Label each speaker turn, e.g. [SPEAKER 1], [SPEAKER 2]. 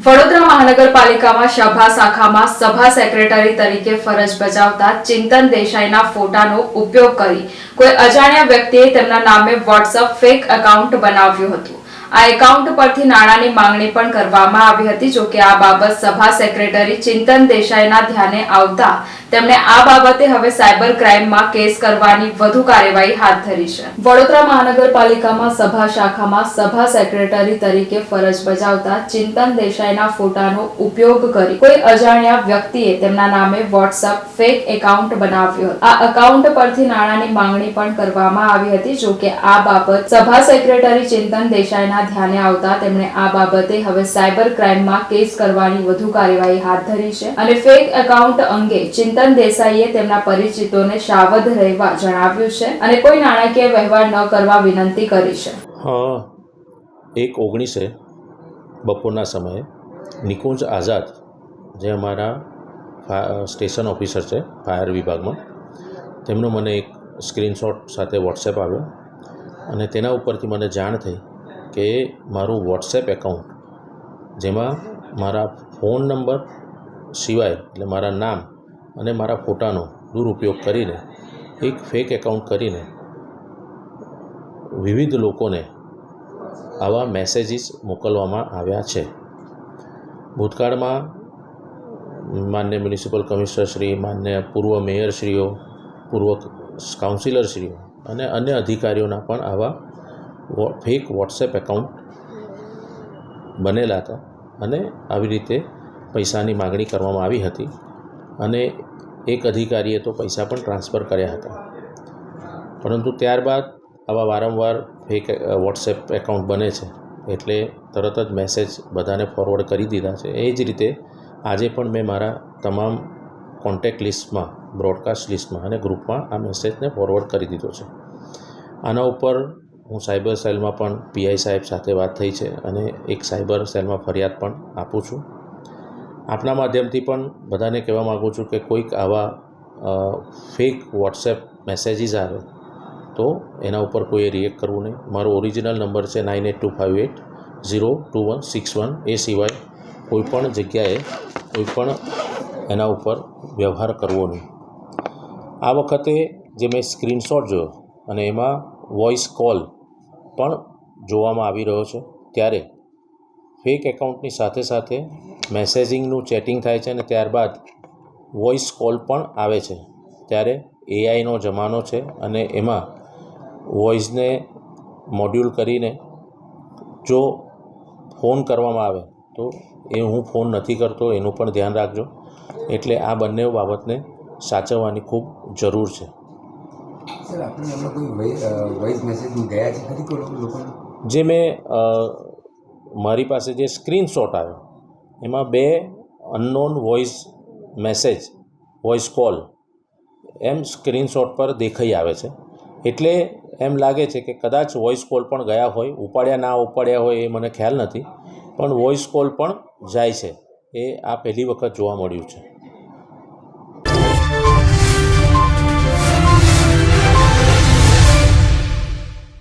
[SPEAKER 1] વડોદરા મહાનગરપાલિકામાં સભા શાખામાં સભા સેક્રેટરી તરીકે ફરજ બજાવતા ચિંતન દેસાઈના ફોટાનો ઉપયોગ કરી કોઈ અજાણ્યા વ્યક્તિએ તેમના નામે વોટ્સઅપ ફેક એકાઉન્ટ બનાવ્યું હતું. આ એકાઉન્ટ પરથી નાણાંની માંગણી પણ કરવામાં આવી હતી. જોકે આ બાબત સભા સેક્રેટરી ચિંતન દેસાઈના ધ્યાને આવતા તેમણે આ બાબતે હવે સાયબર ક્રાઇમમાં કેસ કરવાની વધુ કાર્યવાહી હાથ ધરી છે. વડોદરા મહાનગરપાલિકામાં સભા શાખામાં સભા સેક્રેટરી તરીકે ફરજ બજાવતા ચિંતન દેસાઈના ફોટાનો ઉપયોગ કરી કોઈ અજાણ્યા વ્યક્તિએ તેમના નામે વોટ્સઅપ ફેક એકાઉન્ટ બનાવ્યું આ એકાઉન્ટ પરથી નાણાંની માંગણી પણ કરવામાં આવી હતી. જોકે આ બાબત સભા સેક્રેટરી ચિંતન દેસાઈના ધ્યાને આવતા તેમણે આ બાબતે હવે સાયબર ક્રાઇમમાં કેસ કરવાની વધુ કાર્યવાહી હાથ ધરી છે અને ફેક એકાઉન્ટ અંગે ચિંતન દેસાઈએ તેમના પરિચિતોને સાવધ રહેવા જણાવ્યું છે અને કોઈ નાણાકીય વ્યવહાર ન કરવા વિનંતી કરી છે.
[SPEAKER 2] હા, એક ઓગણીસે બપોરના સમયે નિકુંજ આઝાદ, જે અમારા સ્ટેશન ઓફિસર છે, ફાયર વિભાગમાં, તેમનો મને એક સ્ક્રીનશોટ સાથે વોટ્સએપ આવ્યો અને તેના ઉપરથી મને જાણ થઈ કે મારું વોટ્સએપ એકાઉન્ટ, જેમાં મારા ફોન નંબર સિવાય, એટલે મારા નામ અને મારા ફોટાનો દુરુપયોગ કરીને, એક ફેક એકાઉન્ટ કરીને વિવિધ લોકોને આવા મેસેજીસ મોકલવામાં આવ્યા છે. ભૂતકાળમાં માન્ય મ્યુનિસિપલ કમિશનરશ્રી માન્ય પૂર્વ મેયરશ્રીઓ પૂર્વ કાઉન્સિલરશ્રીઓ અને અન્ય અધિકારીઓના પણ આવા ફેક વોટ્સએપ એકાઉન્ટ બનેલા હતા અને આવી રીતે પૈસાની માગણી કરવામાં આવી હતી અને એક અધિકારીએ તો પૈસા પણ ટ્રાન્સફર કર્યા હતા. પરંતુ ત્યારબાદ આવા વારંવાર ફેક વોટ્સએપ એકાઉન્ટ બને છે એટલે તરત જ મેસેજ બધાને ફોરવર્ડ કરી દીધા છે. એ જ રીતે આજે પણ મેં મારા તમામ કોન્ટેક્ટ લિસ્ટમાં બ્રોડકાસ્ટ લિસ્ટમાં અને ગ્રુપમાં આ મેસેજને ફોરવર્ડ કરી દીધો છે. આના ઉપર હું સાયબર સેલમાં પણ પીઆઈ સાહેબ સાથે વાત થઈ છે અને એક સાયબર સેલમાં ફરિયાદ પણ આપું છું. આપના માધ્યમથી પણ બધાને કહેવા માગું છું કે કોઈક આવા ફેક વોટ્સએપ મેસેજીસ આવે, તો એના ઉપર કોઈએ રિએક્ટ કરવું નહીં. મારો ઓરિજિનલ નંબર છે nine eight two five eight zero two one six one એ સિવાય કોઈપણ જગ્યાએ કોઈપણ એના ઉપર વ્યવહાર કરવો નહીં. આ વખતે જે મેં સ્ક્રીનશોટ જોયો અને એમાં વોઇસ કોલ પણ જોવામાં આવી રહ્યો છે. ત્યારે ફેક એકાઉન્ટની સાથે સાથે મેસેજિંગનું ચેટિંગ થાય છે અને ત્યારબાદ વોઇસ કોલ પણ આવે છે. ત્યારે એઆઈનો જમાનો છે અને એમાં વોઇસને મોડ્યુલ કરીને જો ફોન કરવામાં આવે તો એ હું ફોન નથી કરતો, એનું પણ ધ્યાન રાખજો. એટલે આ બંને બાબતને સાચવવાની ખૂબ જરૂર છે. જે મેં મારી પાસે જે સ્ક્રીનશોટ આવ્યો, એમાં બે unknown voice message voice call એમ સ્ક્રીનશોટ પર દેખાઈ આવે છે. એટલે એમ લાગે છે કે કદાચ વોઇસ કોલ પણ ગયા હોય, ઉપાડ્યા ના ઉપાડ્યા હોય એ મને ખ્યાલ નથી, પણ વોઇસ કોલ પણ જાય છે. એ આ પહેલી વખત જોવા મળ્યું છે.